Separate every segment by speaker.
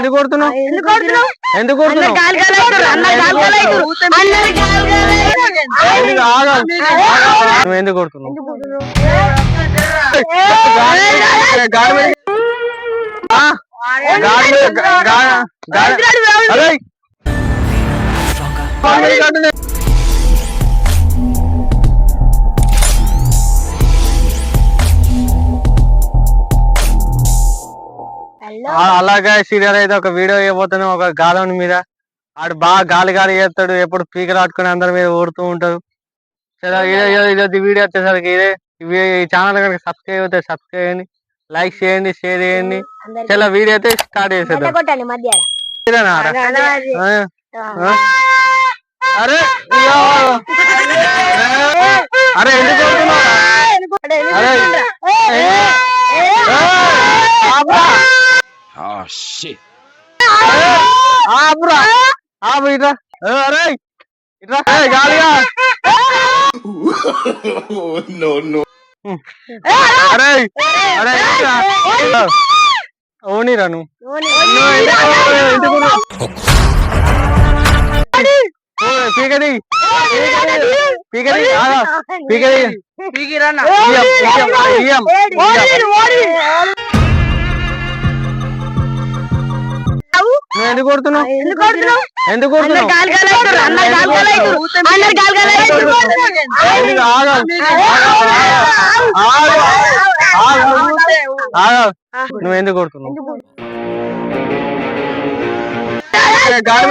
Speaker 1: ఎందుకు కొడుతున్నావు?
Speaker 2: ఎందుకు కొడుతున్నావు?
Speaker 1: నువ్వు ఎందుకు కొడుతున్నావు? గాడి- గాడి? గాడి అలాగే సీరియల్ అయితే ఒక వీడియో ఇవ్వబోతున్నాం ఒక గాలం మీద. ఆడు బాగా గాలి గాలి చేస్తాడు ఎప్పుడు స్పీకర్ ఆడుకుని అందరి మీద ఊడుతూ ఉంటాడు. సరే ఇదే వీడియో వచ్చేసరికి ఇదే. ఈ ఛానల్ కనుక సబ్స్క్రైబ్ అయితే సబ్స్క్రైబ్ చేయండి లైక్ చేయండి షేర్ చేయండి. చాలా వీడియో అయితే స్టార్ట్ చేసేద్దాం? అరే. అరే ఎందుకు? అరే ఏ, ఆపురా.
Speaker 3: Oh.
Speaker 1: ఏ, ఆపురా. ఆపు ఇట్రా ఏ, అరే. ఇట్రా గాలిగా.
Speaker 3: No no.
Speaker 1: అరే అరే. ఓనిరా నువ్వు. పీకది. నువ్వు ఎందుకు కొడుతున్నావు
Speaker 2: ఎందుకు కొడుతున్నావు?
Speaker 1: ఎందుకు నువ్వు ఎందుకు కొడుతున్నావు గాడి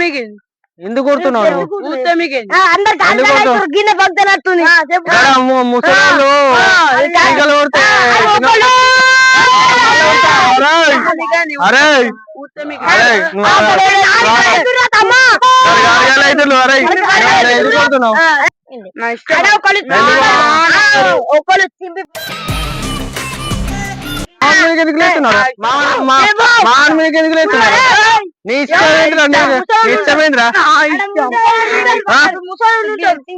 Speaker 1: మీద ఎందుకు కొడుతున్నావు? ఎందుకు
Speaker 2: గిన్నె
Speaker 1: అరే, కొడుతున్నావు
Speaker 2: అరే, ఒకళ్ళు చింపి
Speaker 1: ఎందుకు మా- లేస్తున్నాడు నీ?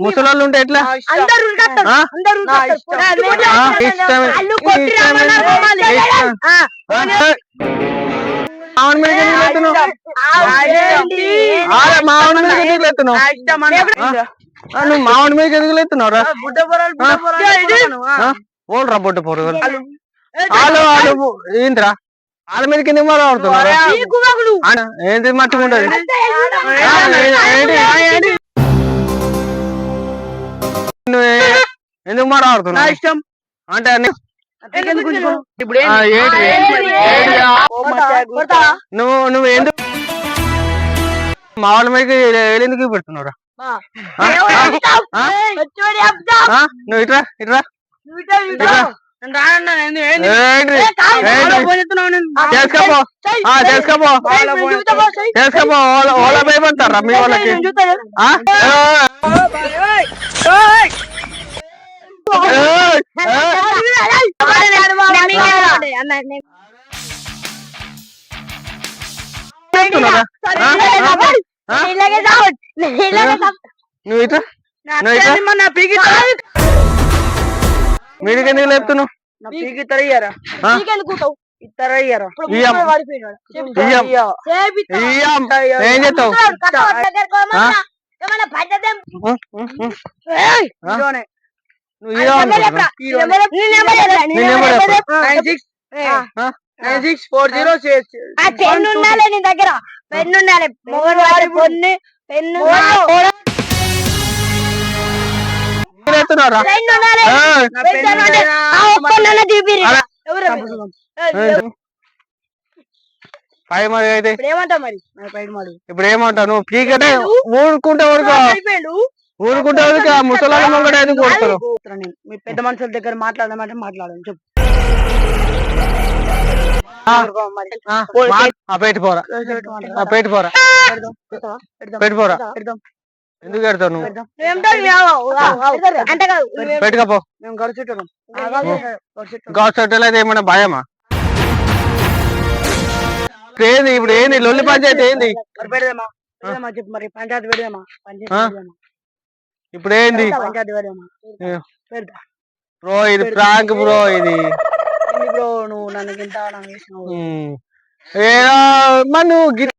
Speaker 1: ముసలోళ్ళు ఉంటే ఎట్లా?
Speaker 2: అందరూ ఉరికత్తారు.
Speaker 1: ఆ?
Speaker 2: అందరూ ఉరికత్తారు.
Speaker 4: నా ఇష్టం.
Speaker 2: ఆ,
Speaker 1: ఆ, ఇష్టం
Speaker 2: వాళ్ళు
Speaker 1: నీ
Speaker 2: కొట్టిరామన్నా
Speaker 1: ఇష్టం
Speaker 2: పోవాలి.
Speaker 1: నీ ఇష్టం.
Speaker 2: ఆ,
Speaker 1: ఆ? మామూలు మీదకి ఎందుకు లేస్తున్నావు
Speaker 2: ఏంటి?
Speaker 1: ఆరే మామూలు మీదకి ఎందుకు లేస్తున్నావు
Speaker 4: నా ఇష్టం అన్న.
Speaker 1: ఆ, నువ్వు మామూలు మీదకి ఎందుకు లేస్తున్నావు రా?
Speaker 4: బుడ్డ పొరాలు బుడ్డ
Speaker 1: పొరగలు వాళ్ళు వాళ్ళు ఏంట్రా వాళ్ళ మీద కింద మరి ఏంటి ఏ- ఎందుకు మాట
Speaker 4: నా
Speaker 1: ఆడుతున్నావు
Speaker 4: ఇష్టం.
Speaker 1: అంటే? నువ్వు నువ్వు ఎందుకు మా వాళ్ళ మీద ఎందుకు పెడుతున్నావురా? నువ్వు ఇట్రా ఇట్రా
Speaker 2: నువ్వు ఇట్లా ఇట్లా.
Speaker 1: ఓలా భయపడతారా మీ వాళ్ళకి? నువ్వు
Speaker 4: పీకిస్తారు.
Speaker 1: మీడికి ఎందుకు లేపుతున్నావు?
Speaker 4: ఇయ్యరా? ఇయ్యరా?
Speaker 1: ఏం చేస్తావు?
Speaker 4: Nine six. Four zero
Speaker 2: pen ఉండాలి నీ దగ్గర. పెన్ను ఉండాలి మొగలు వాడి పొన్ను
Speaker 1: ఏయ్! పై మరి అయితే.
Speaker 2: ఇప్పుడు ఏమంటావు మరి?
Speaker 4: నా పైన మాడు.
Speaker 1: ఇప్పుడు ఏమంటావు? నువ్వు పీకటే ఊరుకుంటే ఊరుకో. ఊరుకుంటే ఊరుకో. ముసలాల కొడతారు.
Speaker 4: మీ పెద్ద మనుషుల దగ్గర మాట్లాడమంటే మాట్లాడను. చెప్పు.
Speaker 1: పెట్టుకోరా పెట్టుకోరా. పెట్టుకోరా. ఎందుకు పెడతావు నువ్వు? పెట్టుకపో. గాడ్ అయితే ఏమన్నా భయమా? ఏంది ఇప్పుడు ఏంది? లొల్లి పంచాయతీ ఏంది? ఇప్పుడు ఏంది? బ్రో ఇది ప్రాంక్ బ్రో ఇది.
Speaker 4: బ్రో నువ్వు నన్ను.
Speaker 1: ఏదో మరి నువ్వు గి-